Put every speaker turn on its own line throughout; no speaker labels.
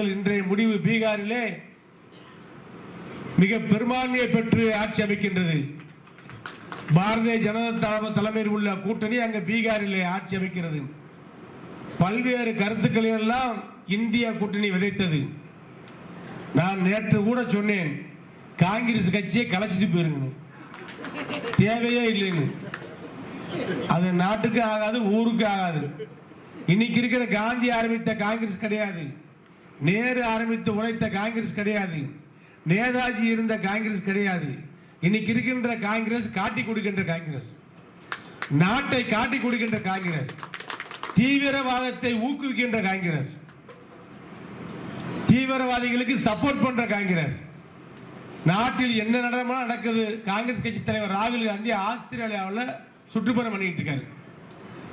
இன்றைய முடிவு பீகாரிலே மிக பெரும்பான்மையை பெற்று ஆட்சி அமைக்கின்றது. பாரதிய ஜனதா தலைமையில் உள்ள கூட்டணி அங்கே பீகாரிலே ஆட்சி அமைக்கிறது. பல்வேறு கருத்துக்களை எல்லாம் இந்திய கூட்டணி விதைத்தது. நான் நேற்று கூட சொன்னேன் காங்கிரஸ் கட்சியை கலைச்சிட்டு போயிருங்க தேவையே இல்லைன்னு. அது நாட்டுக்கு ஆகாது ஊருக்கு ஆகாது. இன்னைக்கு இருக்கிற காந்தி ஆரம்பித்த காங்கிரஸ் கிடையாது. நேரு ஆரம்பித்து உழைத்த காங்கிரஸ் கிடையாது. நேதாஜி இருந்த காங்கிரஸ் கிடையாது. இன்னைக்கு இருக்கின்ற காங்கிரஸ் காட்டி கொடுக்கின்ற காங்கிரஸ். நாட்டை காட்டி கொடுக்கின்ற காங்கிரஸ். தீவிரவாதத்தை ஊக்குவிக்கின்ற காங்கிரஸ். தீவிரவாதிகளுக்கு சப்போர்ட் பண்ற காங்கிரஸ். நாட்டில் என்ன நடமா நடக்குது? காங்கிரஸ் கட்சி தலைவர் ராகுல் காந்தி ஆஸ்திரேலியாவில் சுற்றுப்பயணம் பண்ணிட்டு இருக்காரு.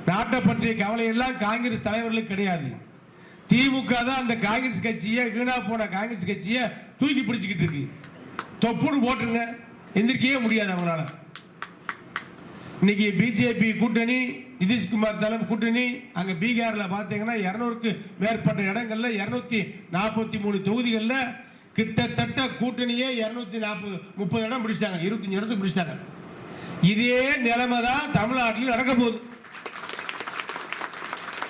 நாட்டை பற்றிய கவலை எல்லாம் காங்கிரஸ் தலைவர்களுக்கு கிடையாது. திமுக தான் அந்த காங்கிரஸ் கட்சியை வீணா போன காங்கிரஸ் கட்சியை தூக்கி பிடிச்சிக்கிட்டு இருக்கு. தொப்புன்னு போட்டுருங்க. எந்திரிக்கவே முடியாது அவங்களால இன்னைக்கு பிஜேபி கூட்டணி நிதிஷ்குமார் தலைமை கூட்டணி அங்கே பீகாரில் பார்த்தீங்கன்னா இரநூறுக்கு மேற்பட்ட இடங்கள்ல இரநூத்தி நாற்பத்தி மூணு தொகுதிகளில் கிட்டத்தட்ட கூட்டணியே இரநூத்தி நாற்பது முப்பது இடம் பிடிச்சிட்டாங்க. இருபத்தஞ்சி இடத்துக்கு பிடிச்சிட்டாங்க. இதே நிலைமை தான் தமிழ்நாட்டில் நடக்க போகுது.